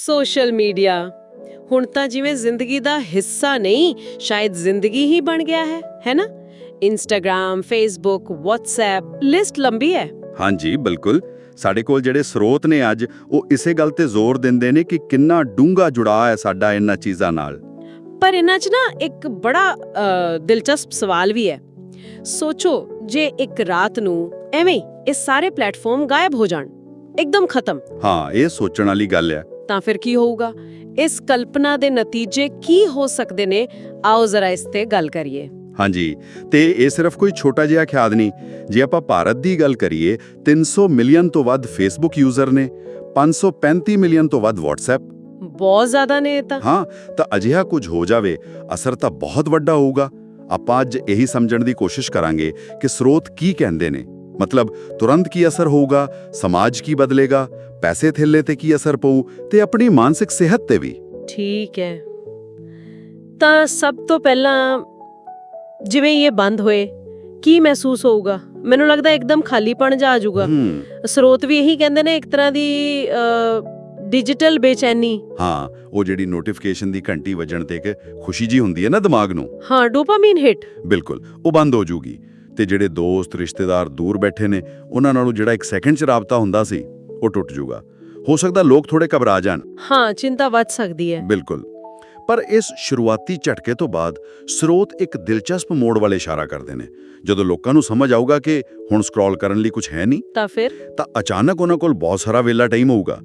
Social media. ਹੁਣ ਤਾਂ ਜਿਵੇਂ ਜ਼ਿੰਦਗੀ ਦਾ ਹਿੱਸਾ ਨਹੀਂ ਸ਼ਾਇਦ ਜ਼ਿੰਦਗੀ ਹੀ ਬਣ ਗਿਆ ਹੈ ਹੈ ਨਾ? ਇੰਸਟਾਗ੍ਰam ਫੇਸਬੁੱਕ WhatsApp ਲਿਸਟ ਲੰਬੀ ਹੈ। ਹਾਂਜੀ ਬਿਲਕੁਲ। ਸਾਡੇ ਕੋਲ ਜਿਹੜੇ ਸਰੋਤ ਨੇ ਅੱਜ ਉਹ ਇਸੇ ਗੱਲ ਤੇ ਜ਼ੋਰ ਦਿੰਦੇ ਨੇ ਕਿ ਕਿੰਨਾ ਡੂੰਘਾ ਜੁੜਾਅ ਹੈ ਸਾਡਾ ਇਹਨਾਂ ਚੀਜ਼ਾਂ ਨਾਲ। ਪਰ ਇਹਨਾਂ 'ਚ ਨਾ ਇੱਕ ਬੜਾ ਦਿਲਚਸਪ ਸਵਾਲ ਵੀ ਹੈ। ਸੋਚੋ ਜੇ ਇੱਕ ਰਾਤ ਨੂੰ ਐਵੇਂ ਇਹ ਸਾਰੇ ਪਲੇਟਫਾਰਮ ਗਾਇਬ ਹੋ ਜਾਣ ਇੱਕਦਮ ਖਤਮ। ਹਾਂ ਇਹ ਸੋਚਣ ਵਾਲੀ ਗੱਲ ਹੈ। ਤਾਂ ਫਿਰ ਕੀ ਹੋਊਗਾ? ਇਸ ਕਲਪਨਾ ਦੇ ਨਤੀਜੇ ਕੀ ਹੋ ਸਕਦੇ ਨੇ? ਆਓ ਜ਼ਰਾ ਇਸ ਤੇ ਗੱਲ ਕਰੀਏ। ਹਾਂਜੀ ਤੇ ਇਹ ਸਿਰਫ ਕੋਈ ਛੋਟਾ ਜਿਹਾ ਖਿਆਲ ਨਹੀਂ। ਜੇ ਆਪਾਂ ਭਾਰਤ ਦੀ ਗੱਲ ਕਰੀਏ 300 ਮਿਲੀਅਨ ਤੋਂ ਵੱਧ ਫੇਸਬੁੱਕ ਯੂਜ਼ਰ ਨੇ 535 ਮਿਲੀਅਨ ਤੋਂ ਵੱਧ WhatsApp ਬਹੁਤ ਜ਼ਿਆਦਾ ਨੇ ਇਹ ਤਾਂ। ਹਾਂ ਤਾਂ ਅਜਿਹਾ ਕੁਝ ਹੋ ਜਾਵੇ ਅਸਰ ਤਾਂ ਬਹੁਤ ਵੱਡਾ ਹੋਊਗਾ। ਆਪਾਂ ਅੱਜ ਇਹੀ ਸਮਝਣ ਦੀ ਕੋਸ਼ਿਸ਼ ਕਰਾਂਗੇ ਕਿ ਸਰੋਤ ਕੀ ਕਹਿੰਦੇ ਨੇ। ਮਤਲਬ ਤੁਰੰਤ ਕੀ ਅਸਰ ਹੋਊਗਾ ਸਮਾਜ ਕੀ ਬਦਲੇਗਾ ਪੈਸੇ ਥੇਲੇ ਤੇ ਕੀ ਅਸਰ ਪਊ ਤੇ ਆਪਣੀ ਮਾਨਸਿਕ ਸਿਹਤ ਤੇ ਵੀ। ਠੀਕ ਹੈ। ਤਾਂ ਸਭ ਤੋਂ ਪਹਿਲਾਂ ਜਿਵੇਂ ਇਹ ਬੰਦ ਹੋਏ ਕੀ ਮਹਿਸੂਸ ਹੋਊਗਾ? ਮੈਨੂੰ ਲੱਗਦਾ ਇੱਕਦਮ ਖਾਲੀਪਣ ਜਾ ਆ ਜਾਊਗਾ ਸਰੋਤ ਵੀ ਇਹੀ ਕਹਿੰਦੇ ਨੇ ਇੱਕ ਤਰ੍ਹਾਂ ਦੀ ਡਿਜੀਟਲ ਬੇਚੈਨੀ। ਹਾਂ ਉਹ ਜਿਹੜੀ ਨੋਟੀਫਿਕੇਸ਼ਨ ਦੀ ਘੰਟੀ ਵੱਜਣ ਤੇ ਇੱਕ ਖੁਸ਼ੀ ਜੀ ਹੁੰਦੀ ਹੈ ਨਾ ਦਿਮਾਗ ਨੂੰ। ਹਾਂ ਡੋਪਾਮਾਈਨ ਹਿੱਟ ਬਿਲਕੁਲ ਉਹ ਬੰਦ ਹੋ ਜੂਗੀ। ਤੇ ਜਿਹੜੇ ਦੋਸਤ ਰਿਸ਼ਤੇਦਾਰ ਦੂਰ ਬੈਠੇ ਨੇ ਉਹਨਾਂ ਨਾਲੋਂ ਜਿਹੜਾ ਇੱਕ ਸੈਕਿੰਡ 'ਚ ਰਾਬਤਾ ਹੁੰਦਾ ਸੀ ਉਹ ਟੁੱਟ ਜੂਗਾ ਹੋ ਸਕਦਾ ਲੋਕ ਥੋੜੇ ਘਬਰਾ ਜਾਣ। ਹਾਂ ਚਿੰਤਾ ਵੱਧ ਸਕਦੀ ਹੈ। ਬਿਲਕੁਲ। ਪਰ ਇਸ ਸ਼ੁਰੂਆਤੀ ਝਟਕੇ ਤੋਂ ਬਾਅਦ ਸਰੋਤ ਇੱਕ ਦਿਲਚਸਪ ਮੋੜ ਵਾਲੇ ਇਸ਼ਾਰਾ ਕਰਦੇ ਨੇ। ਜਦੋਂ ਲੋਕਾਂ ਨੂੰ ਸਮਝ ਆਊਗਾ ਕਿ ਹੁਣ ਸਕਰੋਲ ਕਰਨ ਲਈ ਕੁਝ ਹੈ ਨਹੀਂ ਤਾਂ ਫਿਰ? ਤਾਂ ਅਚਾਨਕ ਉਹਨਾਂ ਕੋਲ ਬਹੁਤ ਸਾਰਾ ਵੇਲਾ ਟਾਈਮ ਹੋਊਗਾ।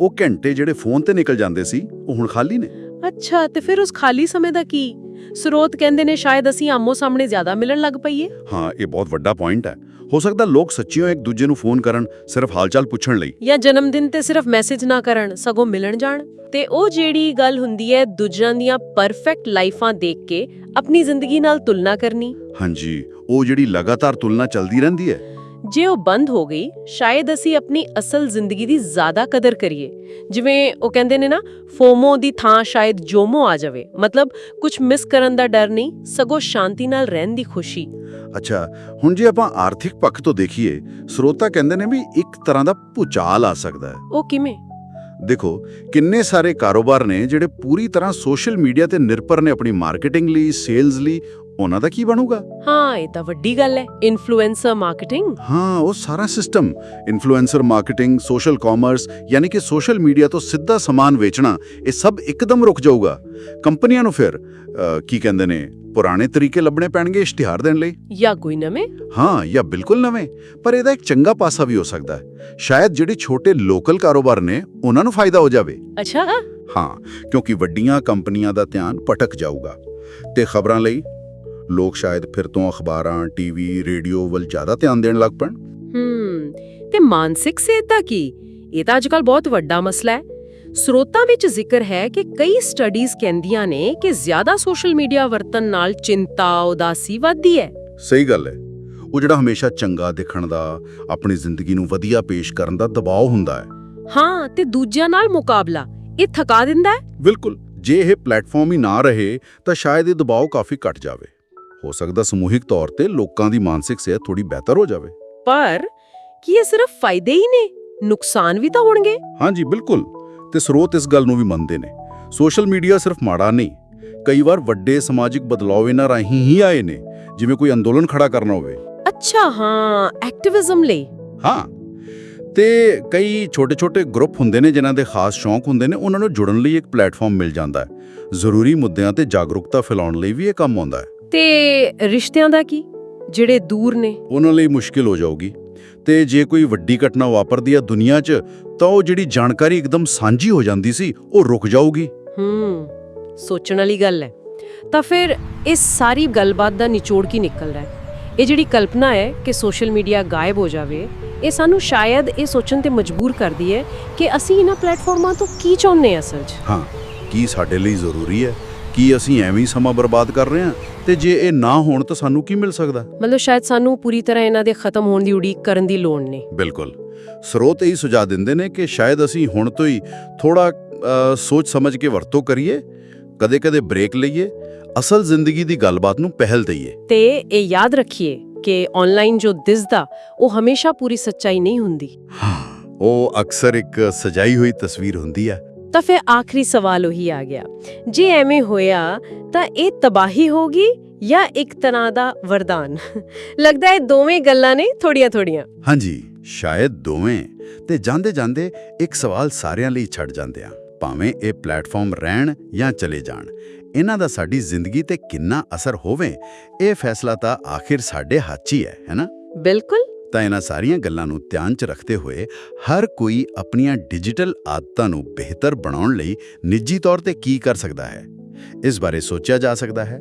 ਉਹ ਘੰਟੇ ਜਿਹੜੇ ਫੋਨ ਤੇ ਨਿਕਲ ਜਾਂਦੇ ਸੀ ਉਹ ਹੁਣ ਖਾਲੀ ਨੇ। ਅੱਛਾ ਤੇ ਫਿਰ ਉਸ ਖਾਲੀ ਸਮੇਂ ਦਾ ਕੀ? ਸਰੋਤ ਕਹਿੰਦੇ ਨੇ ਸ਼ਾਇਦ ਅਸੀਂ ਆਮੋ ਸਾਹਮਣੇ ਜ਼ਿਆਦਾ ਮਿਲਣ ਲੱਗ ਪਈਏ। ਹਾਂ ਇਹ ਬਹੁਤ ਵੱਡਾ ਪੁਆਇੰਟ ਹੈ। ਹੋ ਸਕਦਾ ਲੋਕ ਸੱਚੀਓ ਇੱਕ ਦੂਜੇ ਨੂੰ ਫੋਨ ਕਰਨ ਸਿਰਫ ਹਾਲਚਾਲ ਪੁੱਛਣ ਲਈ। ਜਾਂ ਜਨਮ ਦਿਨ ਤੇ ਸਿਰਫ ਮੈਸੇਜ ਨਾ ਕਰਨ ਸਗੋਂ ਮਿਲਣ ਜਾਣ। ਤੇ ਉਹ ਜਿਹੜੀ ਗੱਲ ਹੁੰਦੀ ਹੈ ਦੂਜਿਆਂ ਦੀਆਂ ਪਰਫੈਕਟ ਲਾਈਫਾਂ ਦੇਖ ਕੇ ਆਪਣੀ ਜ਼ਿੰਦਗੀ ਨਾਲ ਤੁਲਨਾ ਕਰਨੀ। ਹਾਂਜੀ ਉਹ ਜਿਹੜੀ ਲਗਾਤਾਰ ਤੁਲਨਾ ਚੱਲਦੀ ਰਹਿੰਦੀ ਹੈ। ਜੇ ਉਹ ਬੰਦ ਹੋ ਗਈ ਸ਼ਾਇਦ ਅਸੀਂ ਆਪਣੀ ਅਸਲ ਜ਼ਿੰਦਗੀ ਦੀ ਜ਼ਿਆਦਾ ਕਦਰ ਕਰੀਏ। ਜਿਵੇਂ ਉਹ ਕਹਿੰਦੇ ਨੇ ਨਾ ਫੋਮੋ ਦੀ ਥਾਂ ਸ਼ਾਇਦ ਜੋਮੋ ਆ ਜਾਵੇ। ਮਤਲਬ ਕੁਝ ਮਿਸ ਕਰਨ ਦਾ ਡਰ ਨਹੀਂ ਸਗੋਂ ਸ਼ਾਂਤੀ ਨਾਲ ਰਹਿਣ ਦੀ ਖੁਸ਼ੀ। ਅੱਛਾ ਹੁਣ ਜੇ ਆਪਾਂ ਆਰਥਿਕ ਪੱਖ ਤੋਂ ਦੇਖੀਏ ਸਰੋਤਾ ਕਹਿੰਦੇ ਨੇ ਵੀ ਇੱਕ ਤਰ੍ਹਾਂ ਦਾ ਭੁਚਾਲ ਆ ਸਕਦਾ ਹੈ। ਉਹ ਕਿਵੇਂ? ਦੇਖੋ ਕਿੰਨੇ ਸਾਰੇ ਕਾਰੋਬਾਰ ਨੇ ਜਿਹੜੇ ਪੂਰੀ ਤਰ੍ਹਾਂ ਸੋਸ਼ਲ ਮੀਡੀਆ ਤੇ ਨਿਰਭਰ ਨੇ ਆਪਣੀ ਮਾਰਕੀਟਿੰਗ ਲਈ ਸੇਲਸ ਲਈ ਉਹਨਾਂ ਦਾ ਕੀ ਬਣੂਗਾ? ਹਾਂ ਇਹ ਤਾਂ ਵੱਡੀ ਗੱਲ ਹੈ। ਇਨਫਲੂਐਂਸਰ ਮਾਰਕੀਟਿੰਗ ਹਾਂ ਉਹ ਸਾਰਾ system influencer marketing social commerce ਯਾਨੀ ਕਿ ਸੋਸ਼ਲ ਮੀਡੀਆ ਤੋਂ ਸਿੱਧਾ ਸਮਾਨ ਵੇਚਣਾ ਇਹ ਸਭ ਇੱਕਦਮ ਰੁਕ ਜਾਊਗਾ। ਕੰਪਨੀਆਂ ਨੂੰ ਫਿਰ ਅ, ਕੀ ਕਹਿੰਦੇ ਨੇ ਪੁਰਾਣੇ ਤਰੀਕੇ ਲੱਭਣੇ ਪੈਣਗੇ ਇਸ਼ਤਿਹਾਰ ਦੇਣ ਲਈ? ਜਾਂ ਕੋਈ ਨਵੇਂ? ਹਾਂ ਜਾਂ ਬਿਲਕੁਲ ਨਵੇਂ। ਪਰ ਇਹਦਾ ਇੱਕ ਚੰਗਾ ਪਾਸਾ ਵੀ ਹੋ ਸਕਦਾ ਹੈ। ਸ਼ਾਇਦ ਜਿਹੜੇ ਛੋਟੇ ਲੋਕਲ ਕਾਰੋਬਾਰ ਨੇ ਉਹਨਾਂ ਨੂੰ ਫਾਇਦਾ ਹੋ ਜਾਵੇ। ਅੱਛਾ। ਹਾਂ ਕਿਉਂਕਿ ਵੱਡੀਆਂ ਕੰਪਨੀਆਂ ਦਾ ਧਿਆਨ ਭਟਕ ਜਾਊਗਾ। ਤੇ ਖਬਰਾਂ ਲਈ ਲੋਕ ਸ਼ਾਇਦ ਫਿਰ ਤੋਂ ਅਖਬਾਰਾਂ ਟੀਵੀ ਰੇਡੀਓ ਵੱਲ ਜ਼ਿਆਦਾ ਧਿਆਨ ਦੇਣ ਲੱਗ ਪਣ? ਹੂੰ ਤੇ ਮਾਨਸਿਕ ਸਿਹਤ ਦਾ ਕੀ? ਇਹ ਤਾਂ ਅੱਜਕੱਲ ਬਹੁਤ ਵੱਡਾ ਮਸਲਾ ਹੈ। ਸਰੋਤਾਂ ਵਿੱਚ ਜ਼ਿਕਰ ਹੈ ਕਿ ਕਈ ਸਟੱਡੀਜ਼ ਕਹਿੰਦੀਆਂ ਨੇ ਕਿ ਜ਼ਿਆਦਾ ਸੋਸ਼ਲ ਮੀਡੀਆ ਵਰਤਨ ਨਾਲ ਚਿੰਤਾ ਉਦਾਸੀ ਵੱਧਦੀ ਹੈ। ਸਹੀ ਗੱਲ ਹੈ। ਉਹ ਜਿਹੜਾ ਹਮੇਸ਼ਾ ਚੰਗਾ ਦਿਖਣ ਦਾ ਆਪਣੀ ਜ਼ਿੰਦਗੀ ਨੂੰ ਵਧੀਆ ਪੇਸ਼ ਕਰਨ ਦਾ ਦਬਾਅ ਹੁੰਦਾ ਹੈ। ਹਾਂ ਤੇ ਦੂਜਿਆਂ ਨਾਲ ਮੁਕਾਬਲਾ ਇਹ ਥਕਾ ਦਿੰਦਾ ਹੈ? ਬਿਲਕੁਲ। ਜੇ ਇਹ ਪਲੇਟਫਾਰਮ ਹੀ ਨਾ ਰਹੇ ਤਾਂ ਸ਼ਾਇਦ ਇਹ ਦਬਾਅ ਕਾਫੀ ਘਟ ਜਾਵੇ। ਹੋ ਸਕਦਾ ਸਮੂਹਿਕ ਤੌਰ ਤੇ ਲੋਕਾਂ ਦੀ ਮਾਨਸਿਕ ਸਿਹਤ ਥੋੜੀ ਬਿਹਤਰ ਹੋ ਜਾਵੇ। ਪਰ ਕੀ ਇਹ ਸਿਰਫ ਫਾਇਦੇ ਹੀ ਨੇ? ਨੁਕਸਾਨ ਵੀ ਤਾਂ ਹੋਣਗੇ। ਹਾਂਜੀ ਬਿਲਕੁਲ। ਤੇ ਸਰੋਤ ਇਸ ਗੱਲ ਨੂੰ ਵੀ ਮੰਨਦੇ ਨੇ। ਸੋਸ਼ਲ ਮੀਡੀਆ ਸਿਰਫ ਮਾੜਾ ਨਹੀਂ ਕਈ ਵਾਰ ਵੱਡੇ ਸਮਾਜਿਕ ਬਦਲਾਅ ਇਹਨਾਂ ਰਾਹੀਂ ਹੀ ਆਏ ਨੇ ਜਿਵੇਂ ਕੋਈ ਅੰਦੋਲਨ ਖੜਾ ਕਰਨਾ ਹੋਵੇ। ਅੱਛਾ ਹਾਂ ਐਕਟਿਵਿਜ਼ਮ ਲਈ। ਹਾਂ। ਤੇ ਕਈ ਛੋਟੇ-ਛੋਟੇ ਗਰੁੱਪ ਹੁੰਦੇ ਨੇ ਜਿਨ੍ਹਾਂ ਦੇ ਖਾਸ ਸ਼ੌਂਕ ਹੁੰਦੇ ਨੇ ਉਹਨਾਂ ਨੂੰ ਜੁੜਨ ਲਈ ਇੱਕ ਪਲੇਟਫਾਰਮ ਮਿਲ ਜਾਂਦਾ ਹੈ। ਜ਼ਰੂਰੀ ਮੁੱਦਿਆਂ ਤੇ ਜਾਗਰੂਕਤਾ ਫੈਲਾਉਣ ਲਈ ਵੀ ਇਹ ਕੰਮ ਆਉਂਦਾ ਹੈ। ਤੇ ਰਿਸ਼ਤਿਆਂ ਦਾ ਕੀ? ਜਿਹੜੇ ਦੂਰ ਨੇ। ਉਹਨਾਂ ਲਈ ਮੁਸ਼ਕਿਲ ਹੋ ਜਾਊਗੀ। ਤੇ ਜੇ ਕੋਈ ਵੱਡੀ ਘਟਨਾ ਵਾਪਰਦੀ ਹੈ ਦੁਨੀਆ 'ਚ ਤਾਂ ਉਹ ਜਿਹੜੀ ਜਾਣਕਾਰੀ ਇੱਕਦਮ ਸਾਂਝੀ ਹੋ ਜਾਂਦੀ ਸੀ ਉਹ ਰੁਕ ਜਾਊਗੀ। ਹੂੰ ਸੋਚਣ ਵਾਲੀ ਗੱਲ ਹੈ। ਤਾਂ ਫਿਰ ਇਸ ਸਾਰੀ ਗੱਲਬਾਤ ਦਾ ਨਿਚੋੜ ਕੀ ਨਿਕਲਦਾ ਹੈ? ਇਹ ਜਿਹੜੀ ਕਲਪਨਾ ਹੈ ਕਿ ਸੋਸ਼ਲ ਮੀਡੀਆ ਗਾਇਬ ਹੋ ਜਾਵੇ ਇਹ ਸਾਨੂੰ ਸ਼ਾਇਦ ਇਹ ਸੋਚਣ ਤੇ ਮਜਬੂਰ ਕਰਦੀ ਹੈ ਕਿ ਅਸੀਂ ਇਹਨਾਂ ਪਲੇਟਫਾਰਮਾਂ ਤੋਂ ਕੀ ਚਾਹੁੰਦੇ ਹਾਂ ਅਸਲ 'ਚ? ਹਾਂ ਕੀ ਸਾਡੇ ਲਈ ਜ਼ਰੂਰੀ ਹੈ? ਕੀ ਅਸੀਂ ਐਵੇਂ ਹੀ ਸਮਾਂ ਬਰਬਾਦ ਕਰ ਰਹੇ ਹਾਂ? ਤੇ ਜੇ ਇਹ ਨਾ ਹੋਣ ਤਾਂ ਸਾਨੂੰ ਕੀ ਮਿਲ ਸਕਦਾ? ਮਤਲਬ ਸ਼ਾਇਦ ਸਾਨੂੰ ਪੂਰੀ ਤਰ੍ਹਾਂ ਇਹਨਾਂ ਦੇ ਖਤਮ ਹੋਣ ਦੀ ਉਡੀਕ ਕਰਨ ਦੀ ਲੋੜ ਨਹੀਂ। ਬਿਲਕੁਲ। ਸਰੋਤ ਇਹੀ ਸੁਝਾਅ ਦਿੰਦੇ ਨੇ ਕਿ ਸ਼ਾਇਦ ਅਸੀਂ ਹੁਣ ਤੋਂ ਹੀ ਥੋੜਾ ਸੋਚ ਸਮਝ ਕੇ ਵਰਤੋਂ ਕਰੀਏ ਕਦੇ-ਕਦੇ ਬ੍ਰੇਕ ਲਈਏ ਅਸਲ ਜ਼ਿੰਦਗੀ ਦੀ ਗੱਲਬਾਤ ਨੂੰ ਪਹਿਲ ਦਈਏ। ਤੇ ਇਹ ਯਾਦ ਰੱਖੀਏ ਕਿ ਆਨਲਾਈਨ ਜੋ ਦਿਸਦਾ ਉਹ ਹਮੇਸ਼ਾ ਪੂਰੀ ਸੱਚਾਈ ਨਹੀਂ ਹੁੰਦੀ। ਉਹ ਅਕਸਰ ਇੱਕ ਸਜਾਈ ਹੋਈ ਤਸਵੀਰ ਹੁੰਦੀ ਹੈ। ਤਾਂ ਫਿਰ ਆਖਰੀ ਸਵਾਲ ਉਹੀ ਆ ਗਿਆ। ਜੇ ਐਵੇਂ ਹੋਇਆ ਤਾਂ ਇਹ ਤਬਾਹੀ ਹੋਗੀ ਜਾਂ ਇੱਕ ਤਰ੍ਹਾਂ ਦਾ ਵਰਦਾਨ? ਲੱਗਦਾ ਹੈ ਦੋਵੇਂ ਗੱਲਾਂ ਨੇ ਥੋੜੀਆਂ ਥੋੜੀਆਂ ਹਾਂਜੀ ਸ਼ਾਇਦ ਦੋਵੇਂ। ਤੇ ਜਾਂਦੇ ਜਾਂਦੇ ਇੱਕ ਸਵਾਲ ਸਾਰਿਆਂ ਲਈ ਛੱਡ ਜਾਂਦੇ ਆ ਭਾਵੇਂ ਇਹ ਪਲੇਟਫਾਰਮ ਰਹਿਣ ਜਾਂ ਚਲੇ ਜਾਣ। ਇਹਨਾਂ ਦਾ ਸਾਡੀ ਜ਼ਿੰਦਗੀ ਤੇ ਕਿੰਨਾ ਅਸਰ ਹੋਵੇ ਇਹ ਫੈਸਲਾ ਤਾਂ ਆਖਿਰ ਸਾਡੇ ਹੱਥ ਹੀ ਹੈ ਹੈਨਾ ਬਿਲਕੁਲ। ਤਾਂ ਇਹਨਾਂ ਸਾਰੀਆਂ ਗੱਲਾਂ ਨੂੰ ਧਿਆਨ 'ਚ ਰੱਖਦੇ ਹੋਏ ਹਰ ਕੋਈ ਆਪਣੀਆਂ ਡਿਜੀਟਲ ਆਦਤਾਂ ਨੂੰ ਬਿਹਤਰ ਬਣਾਉਣ ਲਈ ਨਿੱਜੀ ਤੌਰ ਤੇ ਕੀ ਕਰ ਸਕਦਾ ਹੈ? ਇਸ ਬਾਰੇ ਸੋਚਿਆ ਜਾ ਸਕਦਾ ਹੈ?